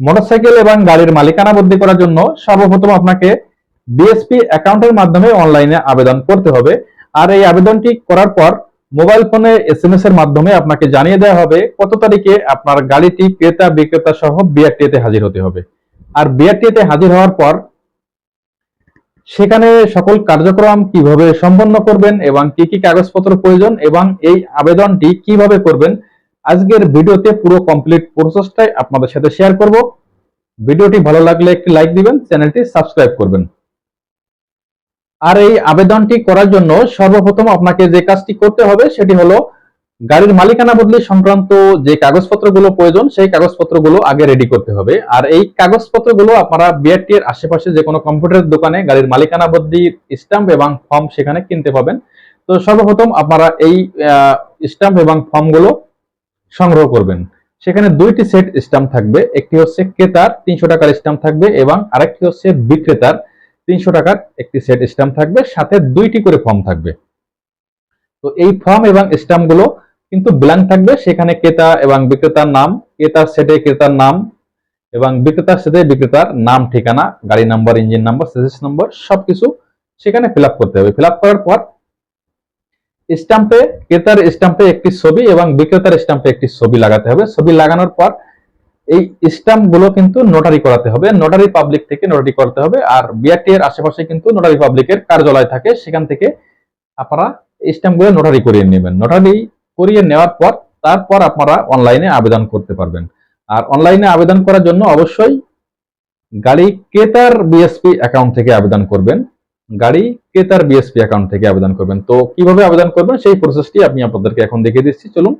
Motorcycle এবং গাড়ির মালিকানা বদলি করার জন্য সর্বপ্রথম আপনাকে বিএসপি অ্যাকাউন্টের মাধ্যমে অনলাইনে আবেদন করতে হবে। আর এই আবেদনটি করার পর মোবাইল ফোনে এসএমএস এর মাধ্যমে আপনাকে জানিয়ে দেওয়া হবে কত তারিখে আপনার গাড়িটি ক্রেতা, বিক্রেতা সহ বিআরটিতে হাজির হতে হবে। আর বিআরটিতে হাজির হওয়ার পর সেখানে সকল কার্যক্রম কীভাবে সম্পন্ন করবেন এবং কি কি কাগজপত্র প্রয়োজন এবং এই আবেদনটি কীভাবে করবেন আজকের ভিডিওতে পুরো কমপ্লিট প্রসেসটাই আপনাদের সাথে শেয়ার করব। ভিডিওটি ভালো লাগলে একটি লাইক দিবেন, চ্যানেলটি সাবস্ক্রাইব করবেন। আর এই আবেদনটি করার জন্য সর্বপ্রথম আপনাকে যে কাজটি করতে হবে সেটি হলো গাড়ির মালিকানা বদলি সংক্রান্ত যে কাগজপত্রগুলো প্রয়োজন, সেই কাগজপত্রগুলো আগে রেডি করতে হবে। আর এই কাগজপত্রগুলো আপনারা বিআরটি এর আশেপাশে যে কোনো কম্পিউটারের দোকানে গাড়ির মালিকানা বদলির স্ট্যাম্প এবং ফর্ম সেখানে কিনতে পাবেন। তো সর্বপ্রথম আপনারা এই স্ট্যাম্প এবং ফর্মগুলো সংগ্রহ করবেন। সেখানে দুইটি সেট স্ট্যাম্প থাকবে। একটি হচ্ছে ক্রেতার তিনশো টাকার স্ট্যাম্প থাকবে এবং আরেকটি হচ্ছে বিক্রেতার তিনশো টাকার একটি সেট স্ট্যাম্প থাকবে। সাথে দুইটি করে ফর্ম থাকবে। তো এই ফর্ম এবং স্ট্যাম্পগুলো কিন্তু ব্ল্যাঙ্ক থাকবে। সেখানে ক্রেতা এবং বিক্রেতার নাম, ক্রেতার সেটে ক্রেতার নাম এবং বিক্রেতার সেটে বিক্রেতার নাম, ঠিকানা, গাড়ি number engine number chassis number সবকিছু সেখানে ফিল করতে হবে। ফিল করার পর স্ট্যাম্পে, ক্রেতার স্ট্যাম্পে একটি ছবি এবং বিক্রেতার স্ট্যাম্পে একটি ছবি লাগাতে হবে। ছবি লাগানোর পর এই স্ট্যাম্পগুলো কিন্তু নোটারি করাতে হবে। নোটারি পাবলিক থেকে নোটারি করতে হবে। আর বিআরটি এর আশেপাশে কিন্তু নোটারি পাবলিকের কার্যালয় থাকে। সেখান থেকে আপনারা স্ট্যাম্পগুলো নোটারি করিয়ে নেবেন। নোটারি করিয়ে নেওয়ার পর, তারপর আপনারা অনলাইনে আবেদন করতে পারবেন। আর অনলাইনে আবেদন করার জন্য অবশ্যই গাড়ি ক্রেতার বিএসপি অ্যাকাউন্ট থেকে আবেদন করবেন। গাড়ি ক্রেতার বিএসপি অ্যাকাউন্ট থেকে আবেদন করবেন। তো কীভাবে আবেদন করবেন? সেই প্রসেসটি আমি আপনাদেরকে এখন দেখিয়ে দিচ্ছি। চলুন।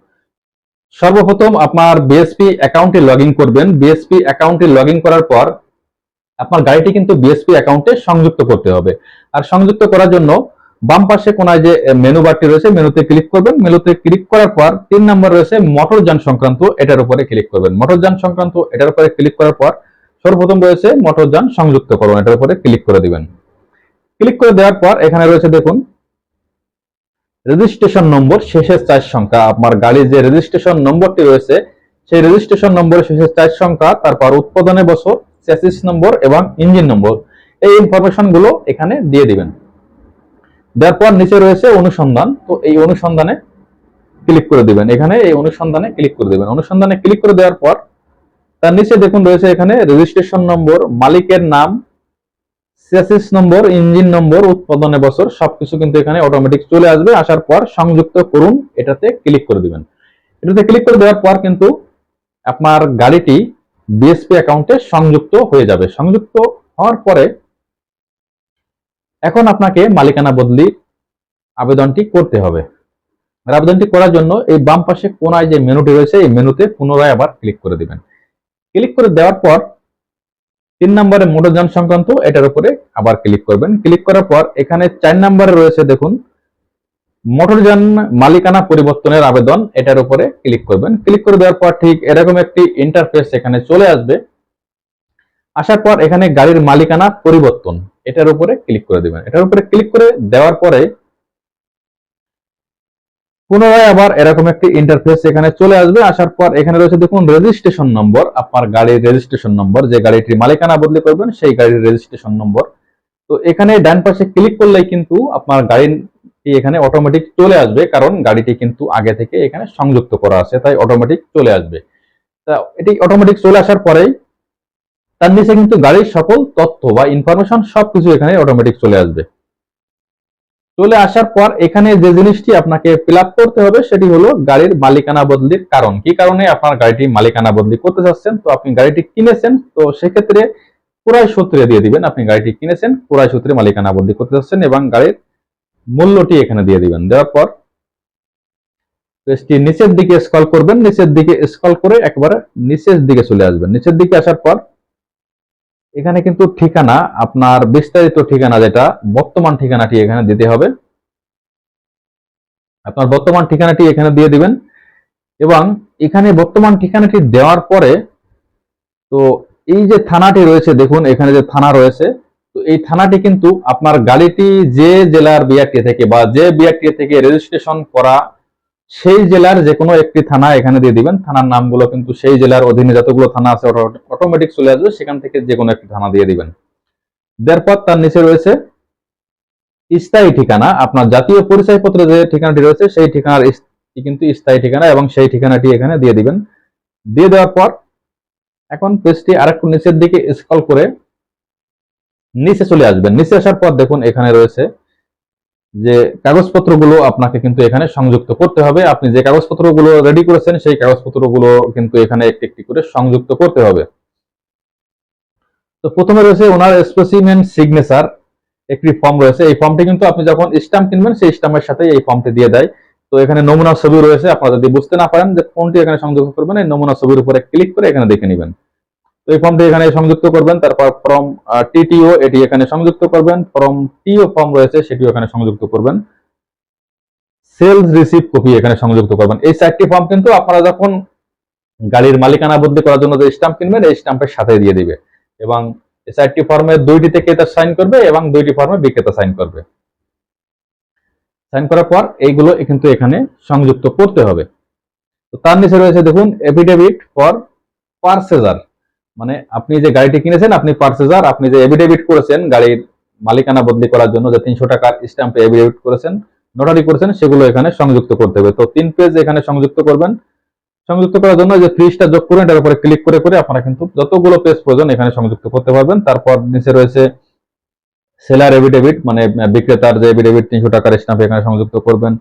সর্বপ্রথম আপনার বিএসপি অ্যাকাউন্টে লগ করবেন। বিএসপি অ্যাকাউন্টে লগ করার পর আপনার গাড়িটি কিন্তু বিএসপি অ্যাকাউন্টে সংযুক্ত করতে হবে। আর সংযুক্ত করার জন্য বাম পাশে কোনায় যে মেনু বারটি রয়েছে মেনুতে ক্লিক করবেন। মেনুতে ক্লিক করার পর তিন নম্বর রয়েছে মোটরযান সংক্রান্ত, এটার উপরে ক্লিক করবেন। মোটরযান সংক্রান্ত, এটার উপরে ক্লিক করার পর সর্বপ্রথম রয়েছে মোটরযান সংযুক্ত করুন এটার উপরে ক্লিক করে দিবেন। ক্লিক করে দেওয়ার পর এখানে রয়েছে দেখুন রেজিস্ট্রেশন নম্বর শেষের চার সংখ্যা। আপনার গাড়ির যে রেজিস্ট্রেশন নম্বরটি রয়েছে, সেই রেজিস্ট্রেশন নম্বরের শেষের চার সংখ্যা, তারপর উৎপাদনের বছর চ্যাসিস নম্বর এবং ইঞ্জিন নম্বর এই ইনফরমেশনগুলো এখানে দিয়ে দিবেন। দেওয়ার পর নিচে রয়েছে অনুসন্ধান। তো এই অনুসন্ধানে ক্লিক করে দিবেন। এখানে এই অনুসন্ধানে ক্লিক করে দিবেন। অনুসন্ধানে ক্লিক করে দেওয়ার পর তার নিচে দেখুন রয়েছে এখানে রেজিস্ট্রেশন নম্বর মালিকের নাম চেসিস নম্বর, ইঞ্জিন নম্বর উৎপাদনের বছর, সবকিছু কিন্তু এখানে অটোমেটিক চলে আসবে। আসার পর সংযুক্ত করুন, এটাতে ক্লিক করে দিবেন। এটাতে ক্লিক করে দেওয়ার পর কিন্তু আপনার গাড়িটি বিএসপি অ্যাকাউন্টে সংযুক্ত হয়ে যাবে। সংযুক্ত হওয়ার পরে এখন আপনাকে মালিকানা বদলি আবেদনটি করতে হবে। আবেদনটি করার জন্য এই বাম পাশে কোনায় যে মেনুটি রয়েছে, এই মেনুতে পুনরায় আবার ক্লিক করে দিবেন। ক্লিক করে দেওয়ার পর তিন নম্বরে মোটরযান সংক্রান্ত, এটার উপরে আবার ক্লিক করবেন। ক্লিক করার পর এখানে চার নম্বরে রয়েছে দেখুন মোটরযান মালিকানা পরিবর্তনের আবেদন, এটার উপরে ক্লিক করবেন। ক্লিক করে দেওয়ার পর ঠিক এরকম একটি ইন্টারফেস এখানে চলে আসবে। আসার পর এখানে গাড়ির মালিকানা পরিবর্তন, এটার উপরে ক্লিক করে দিবেন। এটার উপরে ক্লিক করে দেওয়ার পরে পুনরায় আবার এরকম একটি ইন্টারফেস এখানে চলে আসবে। আসার পর এখানে রয়েছে দেখুন রেজিস্ট্রেশন নম্বর আপনার গাড়ির রেজিস্ট্রেশন নম্বর যে গাড়িটির মালিকানা বদলি করবেন, সেই গাড়ির রেজিস্ট্রেশন নম্বর তো এখানে ডান পাশে ক্লিক করলেই কিন্তু আপনার গাড়ির এখানে অটোমেটিক চলে আসবে, কারণ গাড়িটি কিন্তু আগে থেকে এখানে সংযুক্ত করা আছে, তাই অটোমেটিক চলে আসবে। তা এটি অটোমেটিক চলে আসার পরেই তার নিচে কিন্তু গাড়ির সকল তথ্য বা ইনফরমেশন সবকিছু এখানে অটোমেটিক চলে আসবে। চলে আসার পর এখানে যে জিনিসটি আপনাকে ফিল করতে হবে, সেটি হলো গাড়ির মালিকানা বদলির কারণ। কি কারণে আপনার গাড়িটি মালিকানা বদলি করতে চাচ্ছেন? তো আপনি গাড়িটি কিনেছেন, তো সেক্ষেত্রে পুরাই সূত্রে দিয়ে দিবেন। আপনি গাড়িটি কিনেছেন পুরাই সূত্রে মালিকানা বদলি করতে চাচ্ছেন এবং গাড়ির মূল্যটি এখানে দিয়ে দিবেন। দেওয়ার পর নিচের দিকে স্ক্রল করবেন। নিচের দিকে স্ক্রল করে একবারে নিচের দিকে চলে আসবেন। নিচের দিকে আসার পর এখানে কিন্তু ঠিকানা, আপনার বিস্তারিত ঠিকানা যেটা, বর্তমান ঠিকানাটি এখানে দিতে হবে। আপনার বর্তমান ঠিকানাটি এখানে দিয়ে দিবেন। এবং এখানে বর্তমান ঠিকানাটি দেওয়ার পরে, তো এই যে থানাটি রয়েছে, দেখুন এখানে যে থানা রয়েছে, তো এই থানাটি কিন্তু আপনার গাড়িটি যে জেলার বিআরটি থেকে বা যে বিআরটি থেকে রেজিস্ট্রেশন করা সেই জেলার যে কোনো একটি থানা এখানে দিয়ে দিবেন। থানার নামগুলো কিন্তু সেই জেলার অধীনে যতগুলো থানা আছে অটোমেটিক চলে আসবে। সেখান থেকে যে কোনো একটি থানা দিয়ে দিবেন। দেওয়ার তার নিচে রয়েছে স্থায়ী ঠিকানা। আপনার জাতীয় পরিচয়পত্রে যে ঠিকানাটি রয়েছে, সেই ঠিকানার কিন্তু স্থায়ী ঠিকানা এবং সেই ঠিকানাটি এখানে দিয়ে দিবেন। দিয়ে দেওয়ার পর এখন পেজটি আরেকটু নিচের দিকে স্কল করে নিচে চলে আসবেন। নিচে আসার পর দেখুন এখানে রয়েছে যে কাগজপত্রগুলো আপনাকে কিন্তু এখানে সংযুক্ত করতে হবে। আপনি যে কাগজপত্রগুলো রেডি করেছেন, সেই কাগজপত্রগুলো কিন্তু এখানে একটি একটি করে সংযুক্ত করতে হবে। তো প্রথমে রয়েছে ওনার স্পেসিমেন সিগনেচার একটি ফর্ম রয়েছে। এই ফর্মটি কিন্তু আপনি যখন স্ট্যাম্প কিনবেন, সেই স্ট্যাম্পের সাথে এই ফর্মটি দিয়ে দেয়। তো এখানে নমুনা ছবি রয়েছে, আপনারা যদি বুঝতে না পারেন যে কোনটি এখানে সংযুক্ত করবেন, এই নমুনা ছবির উপরে ক্লিক করে এখানে দেখে নেবেন। তো এই ফর্মটি এখানে সংযুক্ত করবেন, তারপর ফর্ম টিটিও এটি এখানে সংযুক্ত করবেন ফর্ম টিও ফর্ম রয়েছে সেটিও এখানে সংযুক্ত করবেন। সেলস রিসিভ কপি এখানে সংযুক্ত করবেন। এই চারটি ফর্ম কিন্তু আপনারা যখন গাড়ির মালিকানা বদলি করার জন্য যে স্ট্যাম্প কিনবেন, এই স্ট্যাম্পের সাথে দিয়ে দিবে। এবং এই চারটি ফর্মে দুইটিতে ক্রেতা সাইন করবে এবং দুইটি ফর্মে বিক্রেতা সাইন করবে। সাইন করার পর এইগুলো কিন্তু এখানে সংযুক্ত করতে হবে। তো তার নিচে রয়েছে দেখুন এফিডেভিট ফর পার্সেজার মানে আপনি যে গাড়িটি কিনেছেন, আপনি পার্সেজার আপনি যে এফিডেভিট করেছেন, গাড়ির মালিকানা বদলি করার জন্য যে তিনশো টাকার স্ট্যাম্পে এফিডেভিট করেছেন নোটারি করেছেন, সেগুলো এখানে সংযুক্ত করতে হবে। তো তিন পেজ এখানে সংযুক্ত করবেন। সংযুক্ত করার জন্য যে ফ্রিজটা যোগ করুন, এটার উপরে ক্লিক করে করে আপনারা কিন্তু যতগুলো পেজ প্রয়োজন এখানে সংযুক্ত করতে পারবেন। তারপর নিচে রয়েছে সেলার এভিডেভিট মানে বিক্রেতার যে এভিডেভিট তিনশো টাকার স্ট্যাম্প এখানে সংযুক্ত করবেন।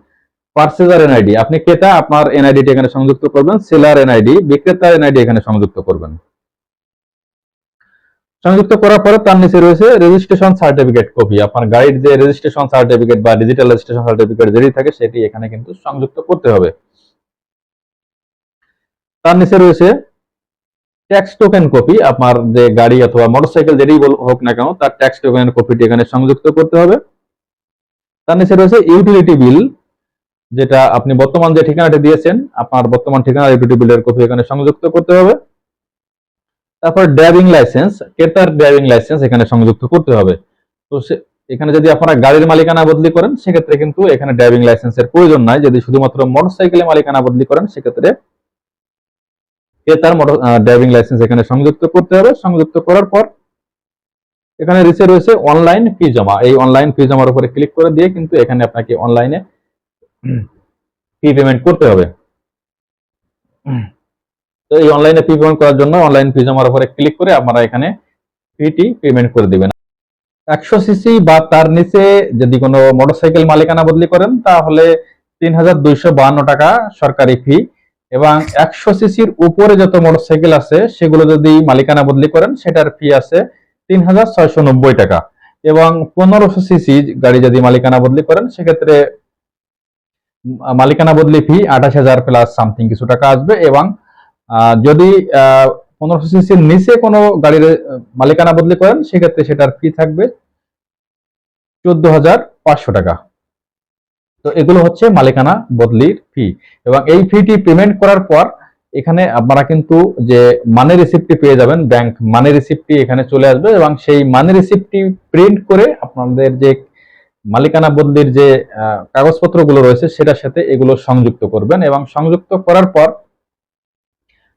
পার্সেজার এনআইডি আপনি ক্রেতা, আপনার এনআইডিটি এখানে সংযুক্ত করবেন। সেলার এনআইডি বিক্রেতার এনআইডি এখানে সংযুক্ত করবেন। সংযুক্ত করার পরে তার নিচে রয়েছে রেজিস্ট্রেশন সার্টিফিকেট কপি আপনার গাড়ির যে রেজিস্ট্রেশন সার্টিফিকেট বা ডিজিটাল রেজিস্ট্রেশন সার্টিফিকেট যেটি থাকে সেটি এখানে কিন্তু সংযুক্ত করতে হবে। তার নিচে রয়েছে ট্যাক্স টোকেন কপি আপনার যে গাড়ি অথবা মোটরসাইকেল যেটি হোক না কেন, তার ট্যাক্স টোকেনের কপিটি এখানে সংযুক্ত করতে হবে। তার নিচে রয়েছে ইউটিলিটি বিল যেটা আপনি বর্তমান যে ঠিকানাটি দিয়েছেন, আপনার বর্তমান ঠিকানা ইউটিলিটি বিলের কপি এখানে সংযুক্ত করতে হবে। তারপর ড্রাইভিং লাইসেন্স ক্রেতার ড্রাইভিং লাইসেন্স এখানে সংযুক্ত করতে হবে। তো এখানে যদি আপনারা গাড়ির মালিকানা বদলি করেন, সেক্ষেত্রে কিন্তু এখানে ড্রাইভিং লাইসেন্সের প্রয়োজন নাই। যদি শুধুমাত্র মোটর মোটরসাইকেলের মালিকানা বদলি করেন, সেক্ষেত্রে ক্রেতার মোটর ড্রাইভিং লাইসেন্স এখানে সংযুক্ত করতে হবে। সংযুক্ত করার পর এখানে নিচে রয়েছে অনলাইন ফি জমা। এই অনলাইন ফি জমার উপরে ক্লিক করে দিয়ে কিন্তু এখানে আপনাকে অনলাইনে ফি পেমেন্ট করতে হবে। তো এই অনলাইনে পেমেন্ট করার জন্য অনলাইন ফি জমার উপরে ক্লিক করে আপনারা এখানে ফিটি পেমেন্ট করে দিবেন। একশো সিসি বা তার নিচে যদি কোনো মোটরসাইকেল মালিকানা বদলি করেন, তাহলে তিন হাজার দুইশো বাহান্ন টাকা সরকারি ফি এবং একশো সিসির উপরে যত মোটরসাইকেল আছে, সেগুলো যদি মালিকানা বদলি করেন, সেটার ফি আছে তিন হাজার ছয়শো নব্বই টাকা। এবং পনেরোশো সিসি গাড়ি যদি মালিকানা বদলি করেন, সেক্ষেত্রে মালিকানা বদলি ফি আঠাশ হাজার প্লাস সামথিং কিছু টাকা আসবে এবং যদি পনেরোশো সিসির নিচে কোনো গাড়ির মালিকানা বদলি করেন, সেক্ষেত্রে সেটার ফি থাকবে চোদ্দ হাজার পাঁচশো টাকা। তো এগুলো হচ্ছে মালিকানা বদলির ফি এবং এই ফিটি পেমেন্ট করার পর, এখানে আপনারা কিন্তু যে মানি রিসিপ্টটি পেয়ে যাবেন ব্যাংক মানি রিসিপ্টটি এখানে চলে আসবে এবং সেই মানি রিসিপ্টটি প্রিন্ট করে আপনাদের যে মালিকানা বদলির যে কাগজপত্রগুলো রয়েছে, সেটার সাথে এগুলো সংযুক্ত করবেন এবং সংযুক্ত করার পর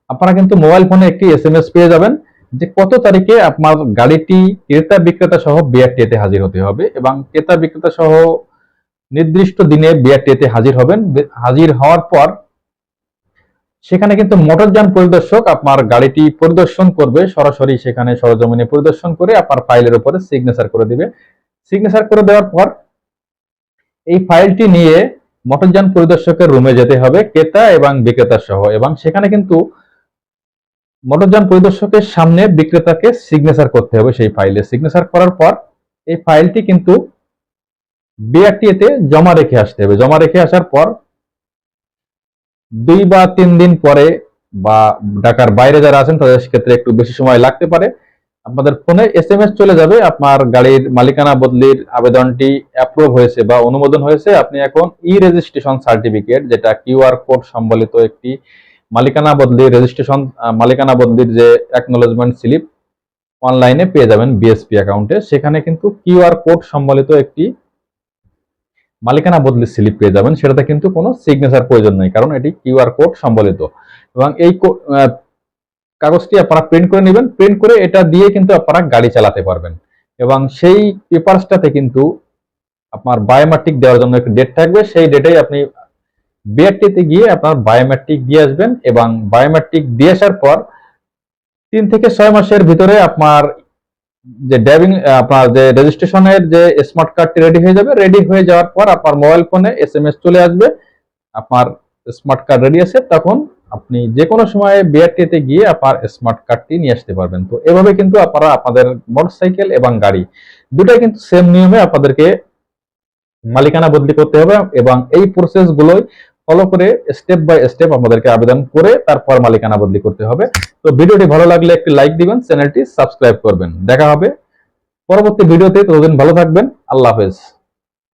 আপনারা কিন্তু মোবাইল ফোনে একটি এসএমএস পেয়ে যাবেন যে কত তারিখে আপনার গাড়িটি ক্রেতা বিক্রেতা সহ বিআরটিএতে হাজির হতে হবে এবং ক্রেতা বিক্রেতা সহ নির্দিষ্ট দিনে বিআরটিএতে হাজির হবেন। হাজির হওয়ার পর সেখানে কিন্তু মোটরযান পরিদর্শক আপনার গাড়িটি পরিদর্শন করবে। সরাসরি সেখানে সরজমিনে পরিদর্শন করে আপনার ফাইলের উপরে সিগনেচার করে দিবে। সিগনেচার করে দেওয়ার পর এই ফাইলটি নিয়ে মোটরযান পরিদর্শকের রুমে যেতে হবে ক্রেতা এবং বিক্রেতা সহ এবং সেখানে কিন্তু মোটরযান পরিদর্শকের সামনে বিক্রেতাকে সিগনেচার করতে হবে সেই ফাইলে সিগনেচার করার পর এই ফাইলটি কিন্তু বিআরটিএতে জমা রেখে আসতে হবে। জমা রেখে আসার পর দুই বা তিন দিন পরে বা ঢাকার বাইরে যারা আছেন, তাদের ক্ষেত্রে একটু বেশি সময় লাগতে পারে। আপনাদের ফোনে এস এম এস চলে যাবে, আপনার গাড়ির মালিকানা বদলির আবেদনটি অ্যাপ্রুভ হয়েছে বা অনুমোদন হয়েছে। আপনি এখন ই রেজিস্ট্রেশন সার্টিফিকেট যেটা কিউআর কোড সম্বলিত একটি মালিকানা বদলি রেজিস্ট্রেশন মালিকানা বদলির যে অ্যাকনোলেজমেন্ট স্লিপ অনলাইনে পেয়ে যাবেন বিএসপি অ্যাকাউন্টে সেখানে কিন্তু কিউআর কোড সম্বলিত একটি মালিকানা বদলি স্লিপ পেয়ে যাবেন। সেটাতে কিন্তু কোনো সিগনেচার প্রয়োজন নেই, কারণ এটি কিউআর কোড সম্বলিত। এবং এই কাগজটি আপনারা প্রিন্ট করে নেবেন। প্রিন্ট করে এটা দিয়ে কিন্তু আপনারা গাড়ি চালাতে পারবেন। এবং সেই পেপারসটাতে কিন্তু আপনার বায়োমেট্রিক দেওয়ার জন্য একটা ডেট থাকবে। সেই ডেটেই আপনি বিআরটিতে গিয়ে আপনার বায়োমেট্রিক দিয়ে আসবেন এবং বায়োমেট্রিক দিয়ে আসার পর তিন থেকে ছয় মাসের ভিতরে আপনার যে ড্রাইভিং আপনার যে রেজিস্ট্রেশনের যে স্মার্ট কার্ডটি রেডি হয়ে যাবে রেডি হয়ে যাওয়ার পর আপনার মোবাইল ফোনে এস এম এস চলে আসবে, আপনার স্মার্ট কার্ড রেডি আছে, তখন আপনি যে কোনো সময় বিআরটিতে গিয়ে আপনার স্মার্ট কার্ডটি নিয়ে আসতে পারবেন। তো এভাবে কিন্তু আপনারা আপনাদের মোটরসাইকেল এবং গাড়ি দুটাই কিন্তু সেম নিয়মে আপনাদেরকে মালিকানা বদলি করতে হবে এবং এই প্রসেস গুলোই ফলো করে স্টেপ বাই স্টেপ আমাদেরকে আবেদন করে তারপর মালিকানা বদলি করতে হবে। তো ভিডিওটি ভালো লাগলে একটি লাইক দিবেন চ্যানেলটি সাবস্ক্রাইব করবেন। দেখা হবে পরবর্তী ভিডিওতে, ততদিন ভালো থাকবেন। আল্লাহ হাফেজ।